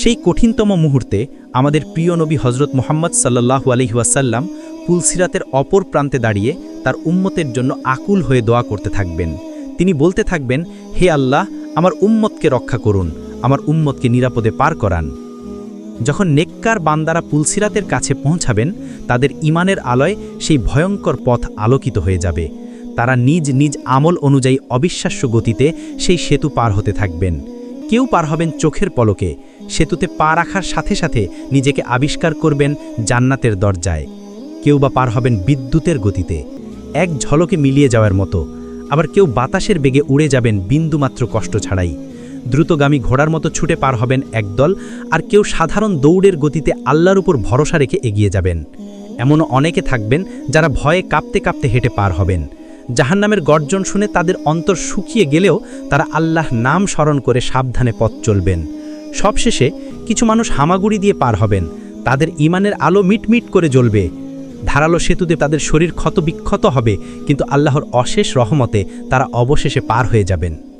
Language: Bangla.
সেই কঠিনতম মুহূর্তে আমাদের প্রিয় নবী হজরত মোহাম্মদ সাল্লাহু আলহিহাসাল্লাম পুলসিরাতের অপর প্রান্তে দাঁড়িয়ে তার উম্মতের জন্য আকুল হয়ে দোয়া করতে থাকবেন। তিনি বলতে থাকবেন, হে আল্লাহ, আমার উম্মতকে রক্ষা করুন, আমার উম্মতকে নিরাপদে পার করান। যখন নেককার বান্দারা পুলসিরাতের কাছে পৌঁছাবেন, তাদের ইমানের আলোয় সেই ভয়ঙ্কর পথ আলোকিত হয়ে যাবে। তারা নিজ নিজ আমল অনুযায়ী অবিশ্বাস্য গতিতে সেই সেতু পার হতে থাকবেন। কেউ পার হবেন চোখের পলকে সেতুতে পা রাখার সাথে সাথে নিজেকে আবিষ্কার করবেন জান্নাতের দরজায়। কেউ বা পার হবেন বিদ্যুতের গতিতে। এক ঝলকে মিলিয়ে যাওয়ার মতো। আবার কেউ বাতাসের বেগে উড়ে যাবেন বিন্দুমাত্র কষ্ট ছাড়াই। দ্রুতগামী ঘোড়ার মতো ছুটে পার হবেন একদল, আর কেউ সাধারণ দৌড়ের গতিতে আল্লাহর উপর ভরসা রেখে এগিয়ে যাবেন। এমনও অনেকে থাকবেন যারা ভয়ে কাঁপতে কাঁপতে হেঁটে পার হবেন। জাহান্নামের গর্জন শুনে তাদের অন্তর শুকিয়ে গেলেও তারা আল্লাহ নাম স্মরণ করে সাবধানে পথ চলবেন। সবশেষে কিছু মানুষ হামাগুড়ি দিয়ে পার হবেন। তাদের ইমানের আলো মিটমিট করে জ্বলবে। ধারালো সেতুতে তাদের শরীর ক্ষত বিক্ষত হবে, কিন্তু আল্লাহর অশেষ রহমতে তারা অবশেষে পার হয়ে যাবেন।